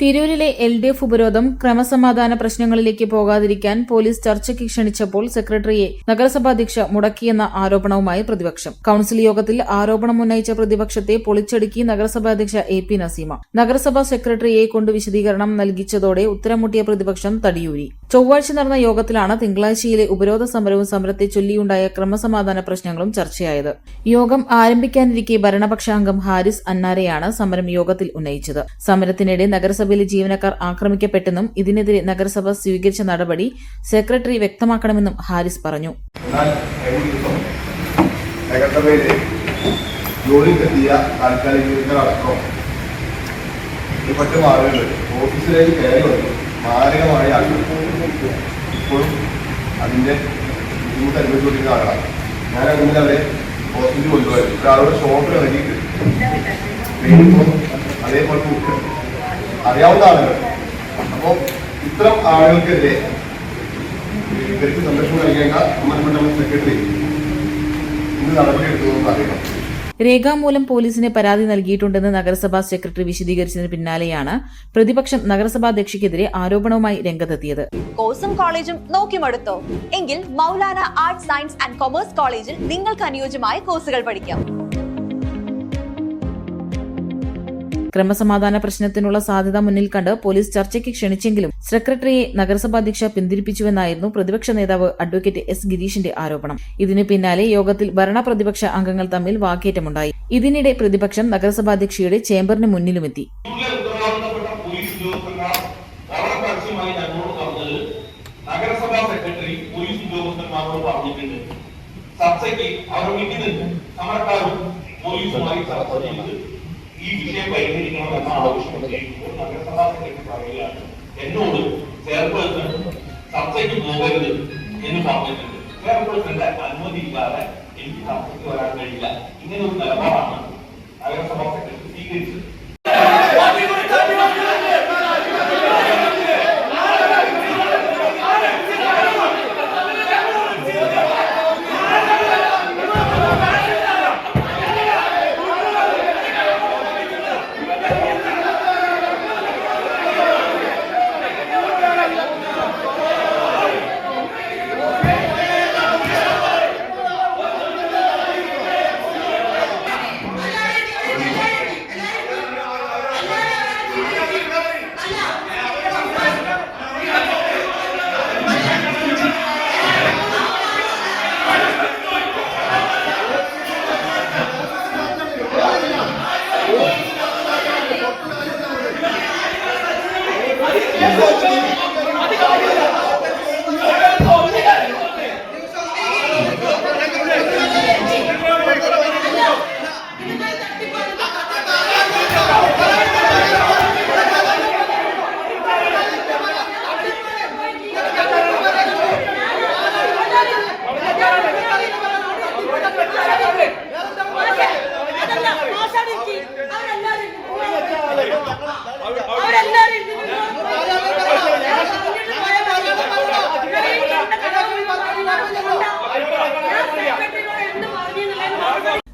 തിരൂരിലെ L D F ഉപരോധം ക്രമസമാധാന പ്രശ്നങ്ങളിലേക്ക് പോകാതിരിക്കാൻ പോലീസ് ചർച്ചയ്ക്ക് ക്ഷണിച്ചപ്പോൾ സെക്രട്ടറിയെ നഗരസഭാധ്യക്ഷ മുടക്കിയെന്ന ആരോപണവുമായി പ്രതിപക്ഷം. കൌൺസിൽ യോഗത്തിൽ ആരോപണം ഉന്നയിച്ച പ്രതിപക്ഷത്തെ പൊളിച്ചടുക്കി നഗരസഭാധ്യക്ഷ എ പി നസീമ. നഗരസഭാ സെക്രട്ടറിയെ കൊണ്ട് വിശദീകരണം നൽകിച്ചതോടെ ഉത്തരമുട്ടിയ പ്രതിപക്ഷം തടിയൂരി. ചൊവ്വാഴ്ച നടന്ന യോഗത്തിലാണ് തിങ്കളാഴ്ചയിലെ ഉപരോധ സമരവും സമരത്തെ ചൊല്ലിയുണ്ടായ ക്രമസമാധാന പ്രശ്നങ്ങളും ചർച്ചയായത്. യോഗം ആരംഭിക്കാനിരിക്കെ ഭരണപക്ഷാംഗം ഹാരിസ് അന്നാരെയാണ് സമരം യോഗത്തിൽ ഉന്നയിച്ചത്. സമരത്തിനിടെ നഗരസഭയിലെ ജീവനക്കാർ ആക്രമിക്കപ്പെട്ടെന്നും ഇതിനെതിരെ നഗരസഭ സ്വീകരിച്ച നടപടി സെക്രട്ടറി വ്യക്തമാക്കണമെന്നും ഹാരിസ് പറഞ്ഞു. ഓഫീസിലേക്ക് കയറി വന്നു. മാരകമായ ആളുകൾ. ഇപ്പോഴും അതിന്റെ ബുദ്ധിമുട്ട് അനുഭവിച്ചുകൊണ്ടിരിക്കുന്ന ആളാണ് ഞാൻ അങ്ങനെ അവരെ ഹോസ്പിറ്റലിൽ കൊണ്ടുപോയത്. ഒരാളോട് ഷോട്ട് ഇറങ്ങിയിട്ട്. വീണ്ടും അതേപോലെ. അറിയാവുന്ന ആളുകൾ. അപ്പോൾ ഇത്തരം ആളുകൾക്കെതിരെ ഇവർക്ക് സംരക്ഷണം നൽകേണ്ട മണ്ഡലം സെക്രട്ടറി ഇന്ന് നടപടിയെടുത്തുവെന്ന് അറിയണം രേഖാമൂലം പോലീസിന് പരാതി നൽകിയിട്ടുണ്ടെന്ന് നഗരസഭാ സെക്രട്ടറി വിശദീകരിച്ചതിന് പിന്നാലെയാണ് പ്രതിപക്ഷം നഗരസഭാധ്യക്ഷയ്ക്കെതിരെ ആരോപണവുമായി രംഗത്തെത്തിയത്. കോഴ്സും കോളേജും നോക്കി മടുത്തോ? എങ്കിൽ Maulana arts science and commerce കോളേജിൽ നിങ്ങൾക്ക് അനുയോജ്യമായ കോഴ്സുകൾ പഠിക്കാം. ക്രമസമാധാന പ്രശ്നത്തിനുള്ള സാധ്യത മുന്നിൽ കണ്ട് പോലീസ് ചർച്ചയ്ക്ക് ക്ഷണിച്ചെങ്കിലും സെക്രട്ടറിയെ നഗരസഭാധ്യക്ഷ പിന്തിരിപ്പിച്ചുവെന്നായിരുന്നു പ്രതിപക്ഷ നേതാവ് അഡ്വക്കേറ്റ് എസ് ഗിരീഷിന്റെ ആരോപണം. ഇതിനു പിന്നാലെ യോഗത്തിൽ ഭരണ പ്രതിപക്ഷ അംഗങ്ങൾ തമ്മിൽ വാക്കേറ്റമുണ്ടായി. ഇതിനിടെ പ്രതിപക്ഷം നഗരസഭാധ്യക്ഷയുടെ ചേംബറിന് മുന്നിലുമെത്തി. നഗരസഭാ സെക്രട്ടറി പോലീസ് ചർച്ചയ്ക്ക് അവർ വിളിക്കുന്നുണ്ട് സമരക്കാരും പോലീസുമായി ചർച്ച ചെയ്ത് ഈ വിഷയം പരിഹരിക്കണം എന്ന ആവശ്യം ഉന്നയിക്കുമ്പോൾ നഗരസഭാ സെക്രട്ടറി പറയുകയാണ് എന്നോട് ചെയർപേഴ്സൺ ചർച്ചയ്ക്ക് പോകരുത് എന്ന് പറഞ്ഞിട്ടുണ്ട് ചെയർപേഴ്സന്റെ അനുമതി ഇല്ലാതെ എനിക്ക് ചർച്ചയ്ക്ക് വരാൻ കഴിയില്ല ഇങ്ങനെ ഒരു നിലപാടാണ് നഗരസഭാ സെക്രട്ടറി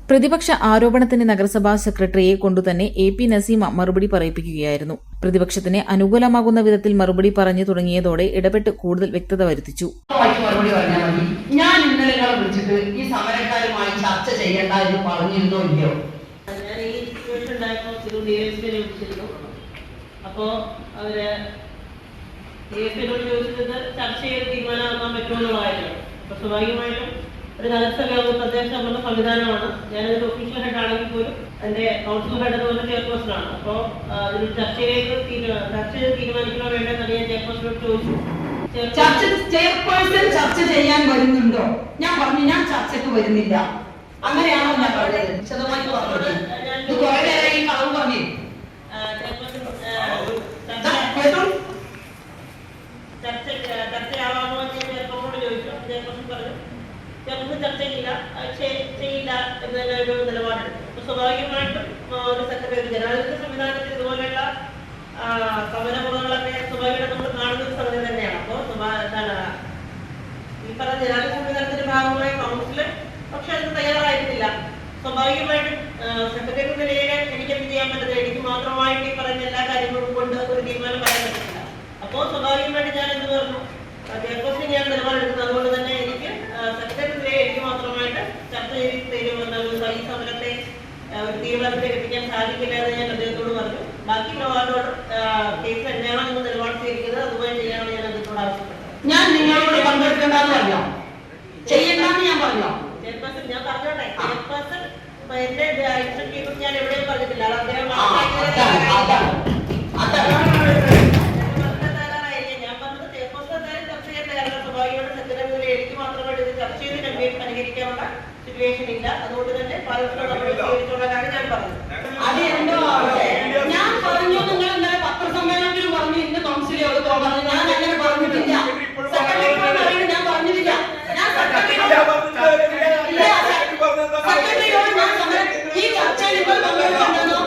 പ്രതിപക്ഷ ആരോപണത്തിന് നഗരസഭാ സെക്രട്ടറിയെ കൊണ്ടുതന്നെ എ പി നസീമ മറുപടി പറയിപ്പിക്കുകയായിരുന്നു. പ്രതിപക്ഷത്തിന് അനുകൂലമാകുന്ന വിധത്തിൽ മറുപടി പറഞ്ഞു തുടങ്ങിയതോടെ ഇടപെട്ട് കൂടുതൽ വ്യക്തത വരുത്തിച്ചു. ഞാൻ ഇന്നലെ വിളിച്ചിട്ട് ഈ സമരക്കാരുമായി ചർച്ച ചെയ്യേണ്ട എന്ന് പറഞ്ഞിരുന്നോ ഇല്ലയോ? അപ്പോൾ അവർ ചർച്ച ചെയ്ത് തീരുമാനമാക്കാൻ പറ്റുമെന്നുള്ളതായിരുന്നു അപ്പൊ സ്വാഭാവികമായിട്ടും ഒരു നഗരസഭയാകുന്ന തദ്ദേശ ഭരണ സംവിധാനമാണ്. ഞാനൊരു ഒഫീഷ്യൽ ഹെഡ് ആണെങ്കിൽ പോലും എന്റെ കൗൺസിൽ ഹെഡ് അതുപോലെ ചെയർപേഴ്സണാണ് അപ്പോൾ അതിൽ ചർച്ചയിലേക്ക് ചർച്ച ചെയ്ത് തീരുമാനിക്കണോ വേണ്ടെന്ന് ഞാൻ ചെയർപേഴ്സണോട് ചോദിച്ചു. ചർച്ച ചെയർപേഴ്സൺ ചർച്ച ചെയ്യാൻ വരുന്നുണ്ടോ? ഞാൻ പറഞ്ഞു ഞാൻ ചർച്ചയ്ക്ക് വരുന്നില്ല. അങ്ങനെയാണോ ഞാൻ പറഞ്ഞത്? വിശദമായി പറഞ്ഞത് കുറെ നേരം ഈ കളവ് പറഞ്ഞു ആ, ചെയർപേഴ്സൺ ദാ, ആ, ചർച്ച കേട്ടോ? ചർച്ച ചർച്ചയാവാമോ എന്ന് ഞാൻ ചെയർപേഴ്സണോട് ചോദിച്ചു ചെയർപേഴ്സൺ പറഞ്ഞു ചെയർപേഴ്സൺ ചർച്ചയില്ല അത് ചെയ്- ചെയ്യില്ല എന്നതിന് ഒരു നിലപാടെടുത്തു അപ്പൊ സ്വാഭാവികമായിട്ടും ആ, ഒരു സെക്രട്ടറി ഒരു ജനാധിപത്യ സംവിധാനത്തിൽ ഇതുപോലെയുള്ള ആ, സമരമുറകളൊക്കെ സ്വാഭാവികമായിട്ടും നമ്മൾ കാണുന്ന ഒരു സമയം തന്നെയാണ്. അപ്പോൾ എന്താണ് ഈ പറഞ്ഞ ജനാധിപത്യ സംവിധാനത്തിന്റെ ഭാഗമായ കൗൺസിൽ പക്ഷെ അതിന് തയ്യാറായിരുന്നില്ല സ്വാഭാവികമായിട്ടും സെക്രട്ടറി നിലയിൽ എനിക്ക് എന്ത് ചെയ്യാൻ പറ്റുന്നത് എനിക്ക് മാത്രമായിട്ട് ഈ പറഞ്ഞ എല്ലാ കാര്യങ്ങളും കൊണ്ട് ഒരു തീരുമാനം അപ്പോൾ സ്വാഭാവികമായിട്ട് ഞാൻ എന്ത് പറഞ്ഞു? ചെയർപേഴ്സൺ ഞാൻ നിലപാടെടുക്കുന്നത് അതുകൊണ്ട് തന്നെ എനിക്ക് സെക്രട്ടറിയെ എനിക്ക് മാത്രമായിട്ട് ചർച്ച ചെയ്ത് തീരുമാനം ഈ സമരത്തെ ഒരു തീരുമാനത്തെ എത്തിക്കാൻ സാധിക്കില്ല എന്ന് ഞാൻ അദ്ദേഹത്തോട് പറഞ്ഞു ബാക്കി വാർഡോട് കേസ് തന്നെയാണോ എന്ന് നിലപാട് സ്വീകരിക്കുന്നത് അതുപോലെ ചെയ്യാനാണ് ഞാൻ അദ്ദേഹത്തോട് ആവശ്യപ്പെട്ടത്. ഞാൻ നിങ്ങളോട് പങ്കെടുക്കേണ്ടെന്ന് പറഞ്ഞോ? ചെയ്യണ്ടെന്ന് ഞാൻ പറഞ്ഞോ? ചെയർപേഴ്സൺ ഞാൻ പറഞ്ഞോട്ടെ? ചെയർപേഴ്സൺ എന്റെ ഇൻസ്ട്രക്ട് ചെയ്തത് ഞാൻ എവിടെയും പറഞ്ഞിട്ടില്ല. അത് അദ്ദേഹം സിറ്റുവേഷൻ ഇല്ല. അതുകൊണ്ട് തന്നെ പരസ്പരം നമ്മൾ സ്വീകരിച്ചുകൊണ്ടാണ് ഞാൻ പറഞ്ഞത്. ഞാൻ പറഞ്ഞു ഞാൻ അങ്ങനെ പറഞ്ഞിട്ടില്ല. പറയുന്നത് ഞാൻ പറഞ്ഞിട്ടില്ല. ഞാൻ സെക്രട്ടറിയോട് ഇല്ല, സെക്രട്ടറിയോട് ഞാൻ സമരം ഈ ചർച്ചയിൽ നിങ്ങൾ പങ്കെടുക്കണ്ടെന്നോ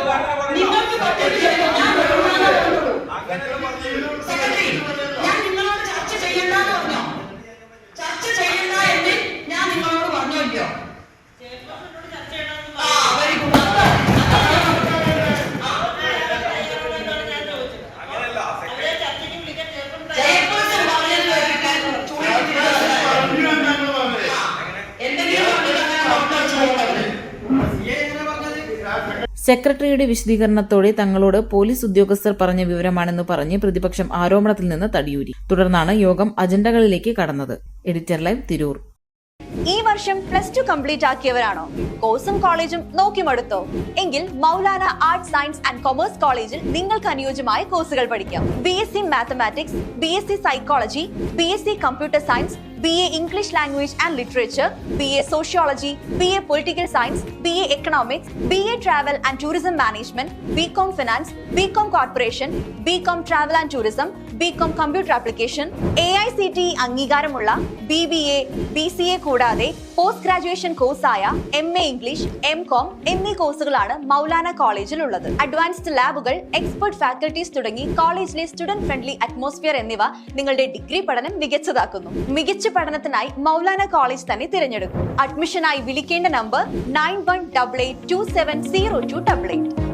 നിങ്ങൾക്ക് പറ്റത്തില്ല ഞാൻ വേണമെന്നേ പറഞ്ഞുള്ളൂ. സെക്രട്ടറി ഞാൻ നിങ്ങളോട് ചർച്ച ചെയ്യണ്ടെന്ന് പറഞ്ഞോ ചർച്ച ചെയ്യണ്ട എന്ന് ഞാൻ നിങ്ങളോട് പറഞ്ഞോ ഇല്ലയോ ചെയർപേഴ്സണോട് ചർച്ച ചെയ്യണമെന്ന് ആ വെരി ഗുഡ് തയ്യാറാണെന്നാണ് ഞാൻ ചോദിച്ചത്. അപ്പോൾ അവരെ ചർച്ചയ്ക്ക് വിളിക്കാൻ ചെയർപേഴ്സൺ ചെയർപേഴ്സൺ പറഞ്ഞത് കേൾക്കാൻ ചൂണ്ടിട്ടില്ല എന്തെങ്കിലും പറഞ്ഞിട്ട് അങ്ങനെ പുറത്തടിച്ച് പോകരുത്. സെക്രട്ടറിയുടെ വിശദീകരണത്തോടെ തങ്ങളോട് പോലീസ് ഉദ്യോഗസ്ഥർ പറഞ്ഞ വിവരമാണെന്ന് പറഞ്ഞ് പ്രതിപക്ഷം ആരോപണത്തിൽ നിന്ന് തടിയൂരി. തുടർന്നാണ് യോഗം അജണ്ടകളിലേക്ക് കടന്നത്. Editor live Tirur. ഈ വർഷം പ്ലസ് ടു കംപ്ലീറ്റ് ആക്കിയവരാണോ? കോഴ്സും കോളേജും നോക്കി മടുത്തോ എങ്കിൽ Maulana arts science and commerce കോളേജിൽ നിങ്ങൾക്ക് അനുയോജ്യമായ കോഴ്സുകൾ പഠിക്കാം. B S C mathematics B S C psychology B S C computer science B A English language and literature B A sociology B A political science B A economics B A travel and tourism management B com finance B com corporation B com travel and tourism B com computer application A I C T അംഗീകാരമുള്ള B B A B C A കൂടാതെ post graduation കോഴ്സായ M A English M com എന്നീ കോഴ്സുകളാണ് മൗലാന കോളേജിൽ ഉള്ളത് advanced ലാബുകൾ expert faculties തുടങ്ങി കോളേജിലെ student friendly atmosphere എന്നിവ നിങ്ങളുടെ ഡിഗ്രി പഠനം മികച്ചതാക്കുന്നു. മികച്ച പഠനത്തിനായി മൗലാന കോളേജ് തന്നെ തിരഞ്ഞെടുക്കും. അഡ്മിഷനായി വിളിക്കേണ്ട number nine one double eight two seven zero two double eight